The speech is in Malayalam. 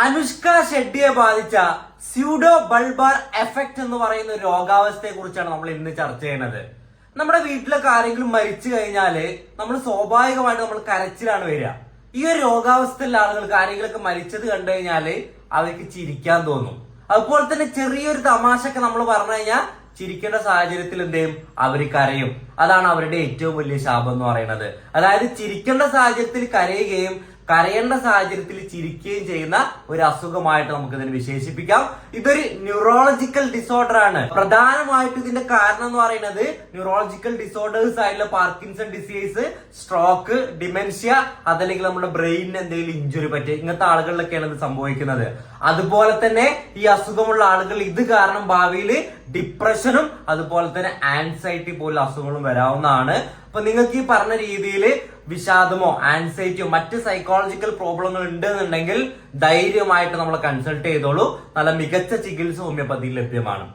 അനുഷ്ക ഷെഡ്ഡിയെ ബാധിച്ച സ്യൂഡോ ബൾബാർ എഫക്റ്റ് എന്ന് പറയുന്ന രോഗാവസ്ഥയെ കുറിച്ചാണ് നമ്മൾ ഇന്ന് ചർച്ച ചെയ്യുന്നത്. നമ്മുടെ വീട്ടിലൊക്കെ ആരെങ്കിലും മരിച്ചു കഴിഞ്ഞാൽ നമ്മൾ സ്വാഭാവികമായിട്ട് നമ്മൾ കരച്ചിലാണ് വരിക. ഈ ഒരു രോഗാവസ്ഥയിലുള്ള ആളുകൾക്ക് ആരെങ്കിലൊക്കെ മരിച്ചത് കണ്ടു കഴിഞ്ഞാൽ അവർക്ക് ചിരിക്കാൻ തോന്നും. അതുപോലെ തന്നെ ചെറിയൊരു തമാശയൊക്കെ നമ്മൾ പറഞ്ഞു കഴിഞ്ഞാൽ ചിരിക്കേണ്ട സാഹചര്യത്തിൽ എന്ത് ചെയ്യും? അവർ കരയും. അതാണ് അവരുടെ ഏറ്റവും വലിയ ശാപം എന്ന് പറയുന്നത്. അതായത് ചിരിക്കേണ്ട സാഹചര്യത്തിൽ കരയുകയും കരയേണ്ട സാഹചര്യത്തിൽ ചിരിക്കുകയും ചെയ്യുന്ന ഒരു അസുഖമായിട്ട് നമുക്ക് ഇതിനെ വിശേഷിപ്പിക്കാം. ഇതൊരു ന്യൂറോളജിക്കൽ ഡിസോർഡർ ആണ്. പ്രധാനമായിട്ടും ഇതിന്റെ കാരണം എന്ന് പറയുന്നത് ന്യൂറോളജിക്കൽ ഡിസോർഡേഴ്സ് ആയിട്ടുള്ള പാർക്കിൻസൺ ഡിസീസ് സ്ട്രോക്ക് ഡിമെൻഷ്യ അതല്ലെങ്കിൽ നമ്മുടെ ബ്രെയിനിന് എന്തെങ്കിലും ഇഞ്ചുറി പറ്റി ഇങ്ങനത്തെ ആളുകളിലൊക്കെയാണ് ഇത് സംഭവിക്കുന്നത്. അതുപോലെ തന്നെ ഈ അസുഖമുള്ള ആളുകൾ ഇത് കാരണം ഭാവിയിൽ ഡിപ്രഷനും അതുപോലെ തന്നെ ആൻസൈറ്റി പോലുള്ള അസുഖങ്ങളും വരാവുന്നതാണ്. അപ്പൊ നിങ്ങൾക്ക് ഈ പറഞ്ഞ രീതിയിൽ വിഷാദമോ ആൻസൈറ്റിയോ മറ്റ് സൈക്കോളജിക്കൽ പ്രോബ്ലങ്ങൾ ഉണ്ടെന്നുണ്ടെങ്കിൽ ധൈര്യമായിട്ട് നമ്മൾ കൺസൾട്ട് ചെയ്തോളൂ. നല്ല മികച്ച ചികിത്സ ഹോമിയോപ്പതിയിൽ ലഭ്യമാണ്.